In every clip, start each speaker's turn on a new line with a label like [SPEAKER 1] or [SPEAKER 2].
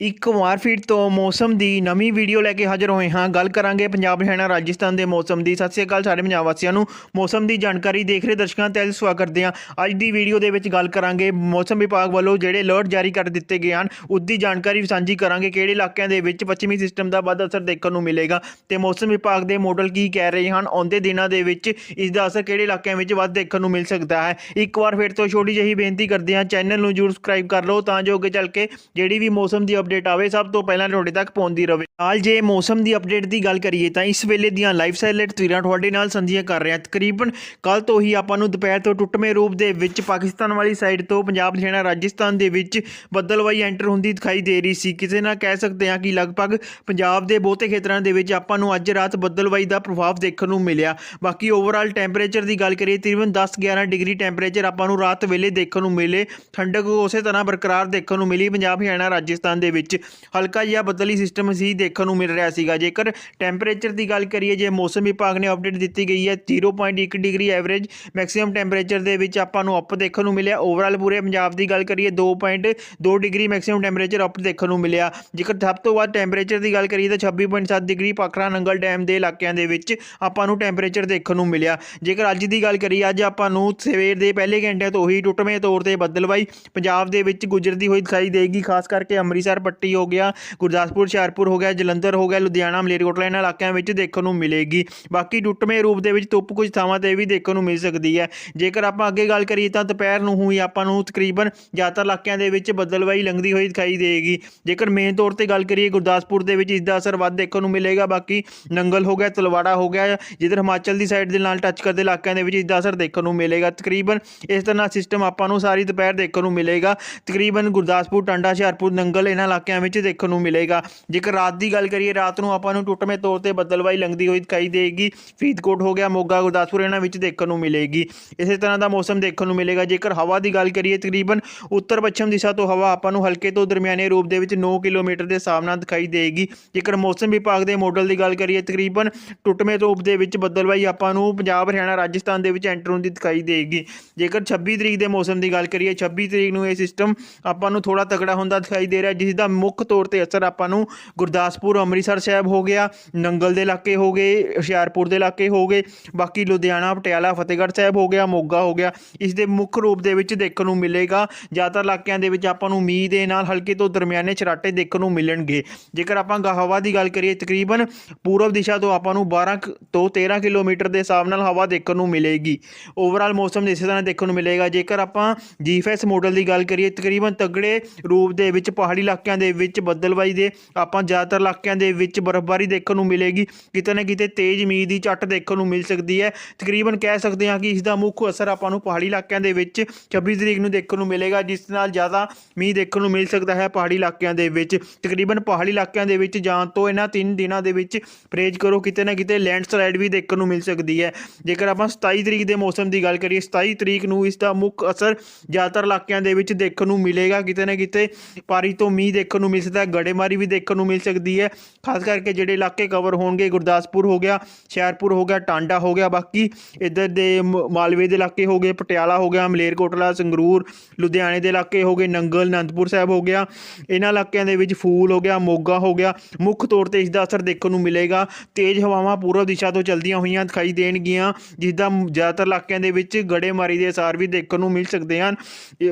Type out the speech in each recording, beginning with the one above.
[SPEAKER 1] ਇੱਕ ਵਾਰ ਫਿਰ ਤੋਂ ਮੌਸਮ ਦੀ ਨਵੀਂ ਵੀਡੀਓ ਲੈ ਕੇ ਹਾਜ਼ਰ ਹੋਏ ਹਾਂ। ਗੱਲ ਕਰਾਂਗੇ ਪੰਜਾਬ, ਹਰਿਆਣਾ, ਰਾਜਸਥਾਨ ਦੇ ਮੌਸਮ ਦੀ। ਸਤਿ ਸ਼੍ਰੀ ਅਕਾਲ ਸਾਰੇ ਪੰਜਾਬ ਵਾਸੀਆਂ ਨੂੰ। ਮੌਸਮ ਦੀ ਜਾਣਕਾਰੀ ਦੇਖ ਰਹੇ ਦਰਸ਼ਕਾਂ ਤੇ ਸਵਾਗਤ ਕਰਦੇ ਹਾਂ। ਅੱਜ ਦੀ ਵੀਡੀਓ ਦੇ ਵਿੱਚ ਗੱਲ ਕਰਾਂਗੇ ਮੌਸਮ ਵਿਭਾਗ ਵੱਲੋਂ ਜਿਹੜੇ ਅਲਰਟ ਜਾਰੀ ਕਰ ਦਿੱਤੇ ਗਏ ਹਨ ਉਸ ਦੀ ਜਾਣਕਾਰੀ ਸਾਂਝੀ ਕਰਾਂਗੇ। ਕਿਹੜੇ ਇਲਾਕਿਆਂ ਦੇ ਵਿੱਚ ਪੱਛਮੀ ਸਿਸਟਮ ਦਾ ਵੱਧ ਅਸਰ ਦੇਖਣ ਨੂੰ ਮਿਲੇਗਾ ਤੇ ਮੌਸਮ ਵਿਭਾਗ ਦੇ ਮਾਡਲ ਕੀ ਕਹਿ ਰਹੇ ਹਨ? ਆਉਂਦੇ ਦਿਨਾਂ ਦੇ ਵਿੱਚ ਇਸ ਦਾ ਅਸਰ ਕਿਹੜੇ ਇਲਾਕਿਆਂ ਵਿੱਚ ਵੱਧ ਦੇਖਣ ਨੂੰ ਮਿਲ ਸਕਦਾ ਹੈ? ਇੱਕ ਵਾਰ ਫਿਰ ਤੋਂ ਛੋਟੀ ਜਿਹੀ ਬੇਨਤੀ ਕਰਦੇ ਹਾਂ। ਚੈਨਲ ਨੂੰ ਜਰੂਰ ਸਬਸਕ੍ਰਾਈਬ ਕਰ ਲਓ ਤਾਂ ਜੋ ਅੱਗੇ ਚੱਲ ਕੇ ਜਿਹੜੀ ਵੀ ਮੌਸਮ ਦੀ ਅਪਡੇਟ ਆਵੇ, ਸਭ ਤੋਂ ਪਹਿਲਾਂ ਤੁਹਾਡੇ ਤੱਕ ਪਹੁੰਚਦੀ ਰਹੇ ਨਾਲ ਜੇ ਮੌਸਮ ਦੀ ਅਪਡੇਟ ਦੀ ਗੱਲ ਕਰੀਏ ਤਾਂ ਇਸ ਵੇਲੇ ਦੀਆਂ ਲਾਈਵ ਸੈਟਲਾਈਟ ਤਸਵੀਰਾਂ ਤੁਹਾਡੇ ਨਾਲ ਸਾਂਝੀਆਂ ਕਰ ਰਿਹਾ ਤਕਰੀਬਨ ਕੱਲ ਤੋਂ ਹੀ ਆਪਾਂ ਨੂੰ ਦੁਪਹਿਰ ਤੋਂ ਟੁੱਟਵੇਂ ਰੂਪ ਦੇ ਵਿੱਚ ਪਾਕਿਸਤਾਨ ਵਾਲੀ ਸਾਈਡ ਤੋਂ ਪੰਜਾਬ ਹਰਿਆਣਾ ਰਾਜਸਥਾਨ ਦੇ ਵਿੱਚ ਬੱਦਲਵਾਈ ਐਂਟਰ ਹੁੰਦੀ ਦਿਖਾਈ ਦੇ ਰਹੀ ਸੀ। ਕਿਸੇ ਨਾਲ ਕਹਿ ਸਕਦੇ ਹਾਂ ਕਿ ਲਗਭਗ ਪੰਜਾਬ ਦੇ ਬਹੁਤੇ ਖੇਤਰਾਂ ਦੇ ਵਿੱਚ ਆਪਾਂ ਨੂੰ ਅੱਜ ਰਾਤ ਬੱਦਲਵਾਈ ਦਾ ਪ੍ਰਭਾਵ ਦੇਖਣ ਨੂੰ ਮਿਲਿਆ। ਬਾਕੀ ਓਵਰਆਲ ਟੈਂਪਰੇਚਰ ਦੀ ਗੱਲ ਕਰੀਏ, ਤਕਰੀਬਨ 10-11 ਡਿਗਰੀ ਟੈਂਪਰੇਚਰ ਆਪਾਂ ਨੂੰ ਰਾਤ ਵੇਲੇ ਦੇਖਣ ਨੂੰ ਮਿਲੇ। ਠੰਡਕ ਉਸੇ ਤਰ੍ਹਾਂ ਬਰਕਰਾਰ ਦੇਖਣ ਨੂੰ ਮਿਲੀ। ਪੰਜਾਬ, ਹਰਿਆਣਾ, ਰਾਜਸਥਾਨ ਦੇ ਵਿੱਚ ਹਲਕਾ ਜਿਹਾ ਬਦਲੀ ਸਿਸਟਮ ਸੀ ਦੇਖਣ ਨੂੰ ਮਿਲ ਰਿਹਾ ਸੀਗਾ। ਜੇਕਰ ਟੈਂਪਰੇਚਰ ਦੀ ਗੱਲ ਕਰੀਏ, ਜੇ ਮੌਸਮ ਵਿਭਾਗ ਨੇ ਅਪਡੇਟ ਦਿੱਤੀ ਗਈ ਹੈ 0.1 ਡਿਗਰੀ ਐਵਰੇਜ ਮੈਕਸਿਮਮ ਟੈਂਪਰੇਚਰ ਦੇ ਵਿੱਚ ਆਪਾਂ ਨੂੰ ਅਪ ਦੇਖਣ ਨੂੰ ਮਿਲਿਆ। ਓਵਰਆਲ ਪੂਰੇ ਪੰਜਾਬ ਦੀ ਗੱਲ ਕਰੀਏ 2.2 ਡਿਗਰੀ ਮੈਕਸਿਮਮ ਟੈਂਪਰੇਚਰ ਅਪ ਦੇਖਣ ਨੂੰ ਮਿਲਿਆ। ਜੇਕਰ ਸਭ ਤੋਂ ਵੱਧ ਟੈਂਪਰੇਚਰ ਦੀ ਗੱਲ ਕਰੀਏ ਤਾਂ 26.7 ਡਿਗਰੀ ਪਾਖੜਾ ਨੰਗਲ ਡੈਮ ਦੇ ਇਲਾਕਿਆਂ ਦੇ ਵਿੱਚ ਆਪਾਂ ਨੂੰ ਟੈਂਪਰੇਚਰ ਦੇਖਣ ਨੂੰ ਮਿਲਿਆ। ਜੇਕਰ ਅੱਜ ਦੀ ਗੱਲ ਕਰੀਏ, ਅੱਜ ਆਪਾਂ ਨੂੰ ਸਵੇਰ ਦੇ ਪਹਿਲੇ ਘੰਟਿਆਂ ਤੋਂ ਹੀ ਟੁੱਟਵੇਂ ਤੌਰ ਤੇ ਬੱਦਲਵਾਈ ਪੰਜਾਬ ਦੇ ਵਿੱਚ ਗੁਜਰਦੀ ਹੋਈ ਦਿਖਾਈ ਦੇਗੀ, ਖਾਸ ਕਰਕੇ ਅੰਮ੍ਰਿਤਸਰ ਪੱਟੀ ਹੋ ਗਿਆ, ਗੁਰਦਾਸਪੁਰ, ਹੁਸ਼ਿਆਰਪੁਰ ਹੋ ਗਿਆ, ਜਲੰਧਰ ਹੋ ਗਿਆ, ਲੁਧਿਆਣਾ, ਮਲੇਰਕੋਟਲਾ ਇਹਨਾਂ ਇਲਾਕਿਆਂ ਵਿੱਚ ਦੇਖਣ ਨੂੰ ਮਿਲੇਗੀ। ਬਾਕੀ ਟੁੱਟਵੇਂ ਰੂਪ ਦੇ ਵਿੱਚ ਧੁੱਪ ਕੁਝ ਥਾਵਾਂ ਤੇ ਵੀ ਦੇਖਣ ਨੂੰ ਮਿਲ ਸਕਦੀ ਹੈ। ਜੇਕਰ ਆਪਾਂ ਅੱਗੇ ਗੱਲ ਕਰੀਏ ਤਾਂ ਦੁਪਹਿਰ ਨੂੰ ਹੀ ਆਪਾਂ ਨੂੰ ਤਕਰੀਬਨ ਜ਼ਿਆਦਾਤਰ ਇਲਾਕਿਆਂ ਦੇ ਵਿੱਚ ਬੱਦਲਵਾਈ ਲੰਘਦੀ ਹੋਈ ਦਿਖਾਈ ਦੇਗੀ ਜੇਕਰ ਮੇਨ ਤੌਰ ਤੇ ਗੱਲ ਕਰੀਏ ਗੁਰਦਾਸਪੁਰ ਦੇ ਵਿੱਚ ਇਸ ਦਾ ਅਸਰ ਵੱਧ ਦੇਖਣ ਨੂੰ ਮਿਲੇਗਾ। ਬਾਕੀ ਨੰਗਲ ਹੋ ਗਿਆ, ਤਲਵਾੜਾ ਹੋ ਗਿਆ, ਜਿੱਧਰ ਹਿਮਾਚਲ ਦੀ ਸਾਈਡ ਦੇ ਨਾਲ ਟੱਚ ਕਰਦੇ ਇਲਾਕਿਆਂ ਦੇ ਵਿੱਚ ਇਸ ਦਾ ਅਸਰ ਦੇਖਣ ਨੂੰ ਮਿਲੇਗਾ। ਤਕਰੀਬਨ ਇਸ ਤਰ੍ਹਾਂ ਸਿਸਟਮ ਆਪਾਂ ਨੂੰ ਸਾਰੀ ਦੁਪਹਿਰ ਦੇਖਣ ਨੂੰ ਮਿਲੇਗਾ। ਤਕਰੀਬਨ ਗੁਰਦਾਸਪੁਰ, ਟਾਂਡਾ, ਹੁਸ਼ਿਆਰਪੁਰ, ਨੰਗਲ ਇਹਨਾਂ ਇਲਾਕਿਆਂ ਵਿੱਚ ਦੇਖਣ ਨੂੰ ਮਿਲੇਗਾ। ਜੇਕਰ ਰਾਤ ਦੀ ਗੱਲ ਕਰੀਏ, ਰਾਤ ਨੂੰ ਆਪਾਂ ਨੂੰ ਟੁੱਟਵੇਂ ਤੌਰ ਤੇ ਬੱਦਲਵਾਈ ਲੰਘਦੀ ਹੋਈ ਦਿਖਾਈ ਦੇਗੀ। ਫਰੀਦਕੋਟ ਹੋ ਗਿਆ, ਮੋਗਾ, ਗੁਰਦਾਸਪੁਰ ਇਹਨਾਂ ਵਿੱਚ ਦੇਖਣ ਨੂੰ ਮਿਲੇਗੀ। ਇਸੇ ਤਰ੍ਹਾਂ ਦਾ ਮੌਸਮ ਦੇਖਣ ਨੂੰ ਮਿਲੇਗਾ। ਜੇਕਰ ਹਵਾ ਦੀ ਗੱਲ ਕਰੀਏ, ਤਕਰੀਬਨ ਉੱਤਰ ਪੱਛਮ ਦਿਸ਼ਾ ਤੋਂ ਹਵਾ ਆਪਾਂ ਨੂੰ ਹਲਕੇ ਤੋਂ ਦਰਮਿਆਨੇ ਰੂਪ ਦੇ ਵਿੱਚ 9 ਕਿਲੋਮੀਟਰ ਦੇ ਹਿਸਾਬ ਨਾਲ ਦਿਖਾਈ ਦੇਗੀ। ਜੇਕਰ ਮੌਸਮ ਵਿਭਾਗ ਦੇ ਮਾਡਲ ਦੀ ਗੱਲ ਕਰੀਏ, ਤਕਰੀਬਨ ਟੁੱਟਵੇਂ ਰੂਪ ਦੇ ਵਿੱਚ ਬੱਦਲਵਾਈ ਆਪਾਂ ਨੂੰ ਪੰਜਾਬ, ਹਰਿਆਣਾ, ਰਾਜਸਥਾਨ ਦੇ ਵਿੱਚ ਐਂਟਰ ਹੁੰਦੀ ਦਿਖਾਈ ਦੇਗੀ। ਜੇਕਰ 26 ਤਰੀਕ ਦੇ ਮੌਸਮ ਦੀ ਗੱਲ ਕਰੀਏ 26 ਤਰੀਕ ਨੂੰ ਇਹ ਸਿਸਟਮ ਆਪਾਂ ਨੂੰ ਥੋੜਾ ਤਕੜਾ ਹੁੰਦਾ ਦਿਖਾਈ ਦੇ ਰਿਹਾ, ਜਿਸ ਦਾ ਮੁੱਖ ਤੌਰ ਤੇ ਅਸਰ ਆਪਾਂ ਨੂੰ ਗੁਰਦਾਸਪੁਰ, ਅੰਮ੍ਰਿਤਸਰ ਸਾਹਿਬ ਹੋ ਗਿਆ, ਨੰਗਲ ਦੇ ਇਲਾਕੇ ਹੋ ਗਏ, ਹੁਸ਼ਿਆਰਪੁਰ ਦੇ ਇਲਾਕੇ ਹੋ ਗਏ, ਬਾਕੀ ਲੁਧਿਆਣਾ, ਪਟਿਆਲਾ, ਫਤਿਹਗੜ੍ਹ ਸਾਹਿਬ ਹੋ ਗਿਆ, ਮੋਗਾ ਹੋ ਗਿਆ। ਇਸ ਦੇ ਮੁੱਖ ਰੂਪ ਦੇ ਵਿੱਚ ਦੇਖਣ ਨੂੰ ਮਿਲੇਗਾ। ਜ਼ਿਆਦਾਤਰ ਇਲਾਕਿਆਂ ਦੇ ਵਿੱਚ ਆਪਾਂ ਨੂੰ ਮੀਂਹ ਦੇ ਨਾਲ ਹਲਕੇ ਤੋਂ ਦਰਮਿਆਨੇ ਛਰਾਟੇ ਦੇਖਣ ਨੂੰ ਮਿਲਣਗੇ। ਜੇਕਰ ਆਪਾਂ ਗ- ਹਵਾ ਦੀ ਗੱਲ ਕਰੀਏ, ਤਕਰੀਬਨ ਪੂਰਬ ਦਿਸ਼ਾ ਤੋਂ ਆਪਾਂ ਨੂੰ 12 ਤੋਂ 13 ਕਿਲੋਮੀਟਰ ਦੇ ਹਿਸਾਬ ਨਾਲ ਹਵਾ ਦੇਖਣ ਨੂੰ ਮਿਲੇਗੀ। ਓਵਰਆਲ ਮੌਸਮ ਇਸੇ ਤਰ੍ਹਾਂ ਦੇਖਣ ਨੂੰ ਮਿਲੇਗਾ। ਜੇਕਰ ਆਪਾਂ ਜੀਐਫਐਸ ਮਾਡਲ ਦੀ ਗੱਲ ਕਰੀਏ, ਤਕਰੀਬਨ ਤਗੜੇ ਰੂਪ ਦੇ ਵਿੱਚ ਪਹਾੜੀ ਇਲਾਕਿਆਂ ਦੇ ਵਿੱਚ ਬੱਦਲਵਾਈ ਦੇ, ਆਪਾਂ ਜ਼ਿਆਦਾਤਰ ਇਲਾਕਿਆਂ ਦੇ ਵਿੱਚ ਬਰਫ਼ਬਾਰੀ ਦੇਖਣ ਨੂੰ ਮਿਲੇਗੀ। ਕਿਤੇ ਨਾ ਕਿਤੇ ਤੇਜ਼ ਮੀਂਹ ਦੀ ਝੱਟ ਦੇਖਣ ਨੂੰ ਮਿਲ ਸਕਦੀ ਹੈ। ਤਕਰੀਬਨ ਕਹਿ ਸਕਦੇ ਹਾਂ ਕਿ ਇਸ ਦਾ ਮੁੱਖ ਅਸਰ ਆਪਾਂ ਨੂੰ ਪਹਾੜੀ ਇਲਾਕਿਆਂ ਦੇ ਵਿੱਚ 26 ਤਰੀਕ ਨੂੰ ਦੇਖਣ ਨੂੰ ਮਿਲੇਗਾ, ਜਿਸ ਨਾਲ ਜ਼ਿਆਦਾ ਮੀਂਹ ਦੇਖਣ ਨੂੰ ਮਿਲ ਸਕਦਾ ਹੈ ਪਹਾੜੀ ਇਲਾਕਿਆਂ ਦੇ ਵਿੱਚ। ਤਕਰੀਬਨ ਪਹਾੜੀ ਇਲਾਕਿਆਂ ਦੇ ਵਿੱਚ ਜਾਣ ਤੋਂ ਇਹਨਾਂ ਤਿੰਨ ਦਿਨਾਂ ਦੇ ਵਿੱਚ ਪਰਹੇਜ਼ ਕਰੋ, ਕਿਤੇ ਨਾ ਕਿਤੇ ਲੈਂਡਸਲਾਈਡ ਵੀ ਦੇਖਣ ਨੂੰ ਮਿਲ ਸਕਦੀ ਹੈ। ਜੇਕਰ ਆਪਾਂ 27 ਤਰੀਕ ਦੇ ਮੌਸਮ ਦੀ ਗੱਲ ਕਰੀਏ 27 ਤਰੀਕ ਨੂੰ ਇਸ ਦਾ ਮੁੱਖ ਅਸਰ ਜ਼ਿਆਦਾਤਰ ਇਲਾਕਿਆਂ ਦੇ ਵਿੱਚ ਦੇਖਣ ਨੂੰ ਮਿਲੇਗਾ। ਕਿਤੇ ਨਾ ਕਿਤੇ ਪਾਰੀ ਤੋਂ ਮੀਂਹ ਦੇਖਣ ਨੂੰ ਮਿਲ ਸਕਦਾ ਹੈ। ਗੜੇਮਾਰੀ ਵੀ ਦੇਖਣ ਨੂੰ ਮਿਲ ਸਕਦੀ ਹੈ। ਖਾਸ ਕਰਕੇ ਜਿਹੜੇ ਇਲਾਕੇ ਕਵਰ ਹੋਣਗੇ, ਗੁਰਦਾਸਪੁਰ ਹੋ ਗਿਆ, ਸ਼ਹਿਰਪੁਰ ਹੋ ਗਿਆ, ਟਾਂਡਾ ਹੋ ਗਿਆ, ਬਾਕੀ ਇੱਧਰ ਦੇ ਮਾਲਵੇ ਦੇ ਇਲਾਕੇ ਹੋ ਗਏ, ਪਟਿਆਲਾ ਹੋ ਗਿਆ, ਮਲੇਰਕੋਟਲਾ, ਸੰਗਰੂਰ, ਲੁਧਿਆਣੇ ਦੇ ਇਲਾਕੇ ਹੋ ਗਏ, ਨੰਗਲ, ਅਨੰਦਪੁਰ ਸਾਹਿਬ ਹੋ ਗਿਆ। ਇਹਨਾਂ ਇਲਾਕਿਆਂ ਦੇ ਵਿੱਚ ਫੂਲ ਹੋ ਗਿਆ, ਮੋਗਾ ਹੋ ਗਿਆ। ਮੁੱਖ ਤੌਰ ਤੇ ਇਸ ਦਾ ਅਸਰ ਦੇਖਣ ਨੂੰ ਮਿਲੇਗਾ। ਤੇਜ਼ ਹਵਾਵਾਂ ਪੂਰਬ ਦਿਸ਼ਾ ਤੋਂ ਚਲਦੀਆਂ ਹੋਈਆਂ ਦਿਖਾਈ ਦੇਣਗੀਆਂ ਜਿਸ ਦਾ ਜ਼ਿਆਦਾਤਰ ਇਲਾਕਿਆਂ ਦੇ ਵਿੱਚ ਗੜੇਮਾਰੀ ਦੇ ਅਸਾਰ ਵੀ ਦੇਖਣ ਨੂੰ ਮਿਲ ਸਕਦੇ ਹਨ।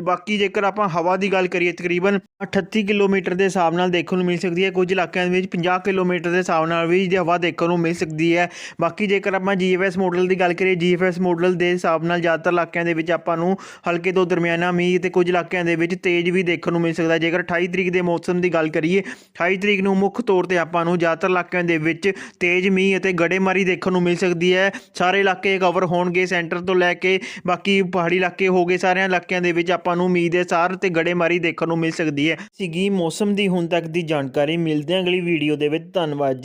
[SPEAKER 1] ਬਾਕੀ ਜੇਕਰ ਆਪਾਂ ਹਵਾ ਦੀ ਗੱਲ ਕਰੀਏ, ਤਕਰੀਬਨ 38 ਕਿਲੋਮੀਟਰ ਦੇ ਹਿਸਾਬ ਨਾਲ ਦੇਖਣ ਨੂੰ ਮਿਲ ਸਕਦੀ ਹੈ। ਕੁਝ ਇਲਾਕਿਆਂ ਦੇ ਵਿੱਚ 50 ਕਿਲੋਮੀਟਰ ਦੇ ਹਿਸਾਬ ਨਾਲ ਵੀ ਇਹਦੀ ਹਵਾ ਦੇਖਣ ਨੂੰ ਮਿਲ ਸਕਦੀ ਹੈ। ਬਾਕੀ ਜੇਕਰ ਆਪਾਂ ਜੀਐਫਐਸ ਮਾਡਲ ਦੀ ਗੱਲ ਕਰੀਏ ਜੀਐਫਐਸ ਮਾਡਲ ਦੇ ਹਿਸਾਬ ਨਾਲ ਜ਼ਿਆਦਾਤਰ ਇਲਾਕਿਆਂ ਦੇ ਵਿੱਚ ਆਪਾਂ ਨੂੰ ਹਲਕੇ ਤੋਂ ਦਰਮਿਆਨਾ ਮੀਂਹ ਤੇ ਕੁਝ ਇਲਾਕਿਆਂ ਦੇ ਵਿੱਚ ਤੇਜ਼ ਵੀ ਦੇਖਣ ਨੂੰ ਮਿਲ ਸਕਦਾ ਜੇਕਰ 28 ਤਰੀਕ ਦੇ ਮੌਸਮ ਦੀ ਗੱਲ ਕਰੀਏ 28 ਤਰੀਕ ਨੂੰ ਮੁੱਖ ਤੌਰ ਤੇ ਆਪਾਂ ਨੂੰ ਜ਼ਿਆਦਾਤਰ ਇਲਾਕਿਆਂ ਦੇ ਵਿੱਚ ਤੇਜ਼ ਮੀਂਹ ਅਤੇ ਗੜੇਮਾਰੀ ਦੇਖਣ ਨੂੰ ਮਿਲ ਸਕਦੀ ਹੈ। ਸਾਰੇ ਇਲਾਕੇ ਕਵਰ ਹੋਣਗੇ ਸੈਂਟਰ ਤੋਂ ਲੈ ਕੇ, ਬਾਕੀ ਪਹਾੜੀ ਇਲਾਕੇ ਹੋ ਗਏ, ਸਾਰਿਆਂ ਇਲਾਕਿਆਂ ਦੇ ਵਿੱਚ ਆਪਾਂ ਨੂੰ ਮੀਂਹ ਦੇ ਸਾਰ ਤੇ ਗੜੇਮਾਰੀ ਦੇਖਣ ਨੂੰ ਮਿਲ ਸਕਦੀ ਹੈ। ਸੀਗੀ ਮੌਸਮ ਦੀ ਹੁਣ ਤੱਕ ਦੀ ਜਾਣਕਾਰੀ ਮਿਲਦੇ ਹਾਂ ਅਗਲੀ ਵੀਡੀਓ ਦੇ ਵਿੱਚ। ਧੰਨਵਾਦ ਜੀ।